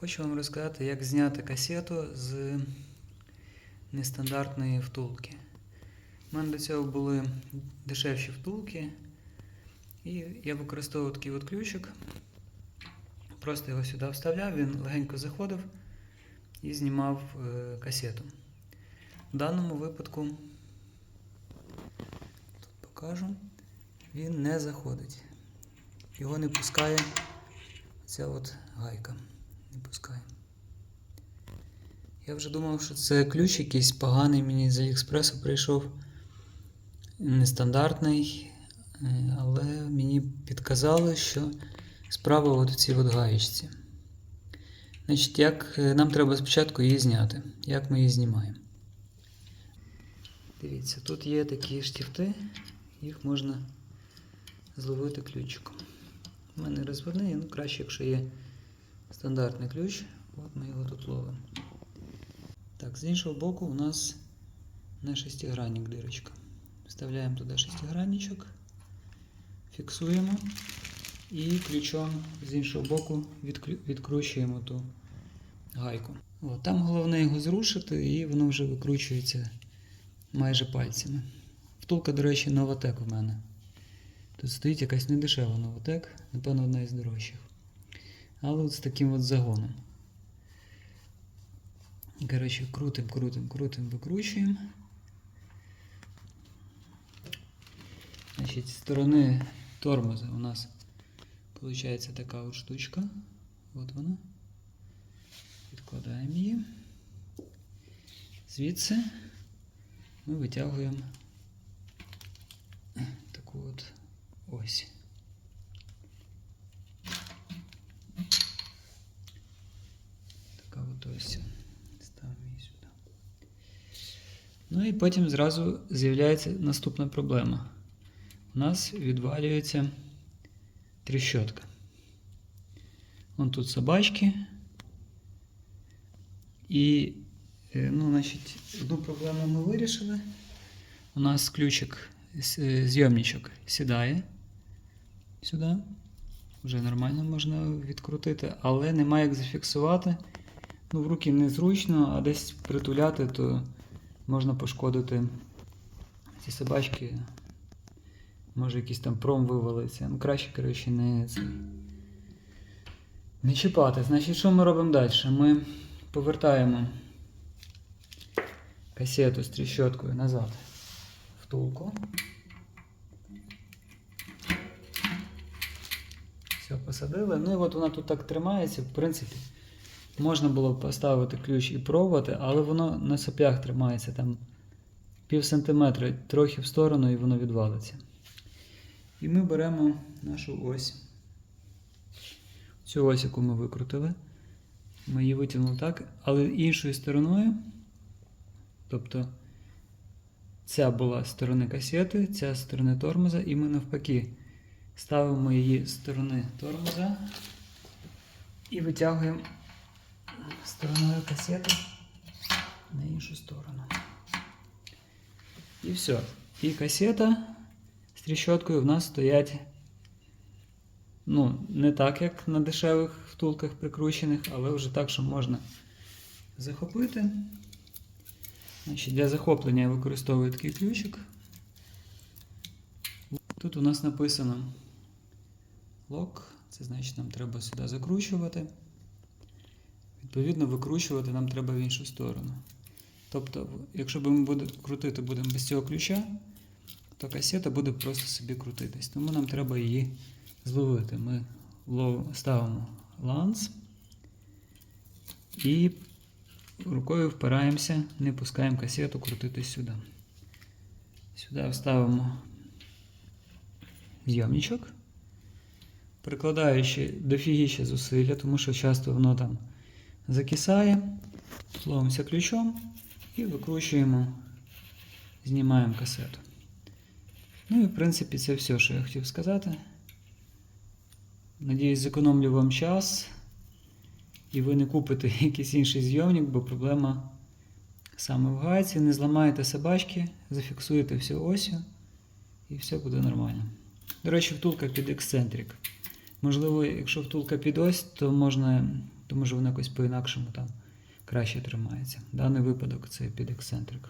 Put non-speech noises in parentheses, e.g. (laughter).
Хочу вам розказати, як зняти касету з нестандартної втулки. У мене до цього були дешевші втулки, і я використовував такий от ключик. Просто його сюди вставляв, він легенько заходив і знімав е, касету. В даному випадку, тут покажу, він не заходить. Його не пускає ця от гайка. Не пускає. Я вже думав, що це ключ якийсь поганий мені з Аліекспресу прийшов. Нестандартний, е, але мені підказали, що справа от у цій от гаєчці. Значить, як е, нам треба спочатку її зняти. Як ми її знімаємо? Дивіться, тут є такі штифти, їх можна зловити ключиком. У мене розводний, ну краще, якщо є стандартний ключ, от ми його тут ловимо. Так, з іншого боку у нас на шестигранник дирочка. Вставляємо туди шестигранничок, фіксуємо і ключом з іншого боку відкручуємо ту гайку. От, там головне його зрушити, і воно вже викручується майже пальцями. Втулка, до речі, Новотек в мене. Тут стоїть якась недешева Новотек, напевно, одна із дорожчих. Але от з таким от загоном. Коротше, крутим, крутим, крутим, викручуємо. Значить, з сторони тормоза у нас виходить така от штучка. От вона. Відкладаємо її. Звідси ми витягуємо таку от ось. Така от ось. Ставимо її сюди. Ну і потім зразу з'являється наступна проблема. У нас відвалюється тріщотка. Вон тут собачки. І, е, ну, значить, одну проблему ми вирішили. У нас ключик е, зйомничок сідає сюди. Вже нормально можна відкрутити, але немає як зафіксувати. Ну, в руки незручно, а десь притуляти, то можна пошкодити ці собачки. Може якийсь там пром вивалиться. Ну, краще, коротше, не. Не чіпати. Значить, що ми робимо далі? Ми повертаємо касету з тріщоткою назад в втулку. Все, посадили. Ну і от вона тут так тримається. В принципі, можна було поставити ключ і пробувати, але воно на соплях тримається там пів сантиметра, трохи в сторону і воно відвалиться. І ми беремо нашу ось. Цю ось, яку ми викрутили. Ми її витягнули так, але іншою стороною. Тобто ця була сторони касети, ця з сторони тормоза, і ми навпаки ставимо її з сторони тормоза і витягуємо стороною касети на іншу сторону. І все. І касета з тріщоткою в нас стоять. Ну, не так, як на дешевих втулках прикручених, але вже так, що можна захопити. Значить, Для захоплення я використовую такий ключик. Тут у нас написано лок, це значить нам треба сюди закручувати. Відповідно, викручувати нам треба в іншу сторону. Тобто, якщо ми буде, крутити будемо без цього ключа, то касета буде просто собі крутитись. Тому нам треба її зловити. Ми ставимо ланц і рукою впираємося, не пускаємо касету крутитись сюди. Сюди вставимо зйомничок, прикладаючи дофігіще зусилля, тому що часто воно там закисає, ловимося ключом і викручуємо, знімаємо касету. Ну і в принципі це все, що я хотів сказати. Надіюсь, зекономлю вам час. І ви не купите (laughs) якийсь інший зйомник, бо проблема саме в гайці. Не зламаєте собачки, зафіксуєте все осю і все буде нормально. До речі, втулка під ексцентрик. Можливо, якщо втулка під ось, то можна то може воно якось по-інакшому там краще тримається. Даний випадок це під ексцентрик.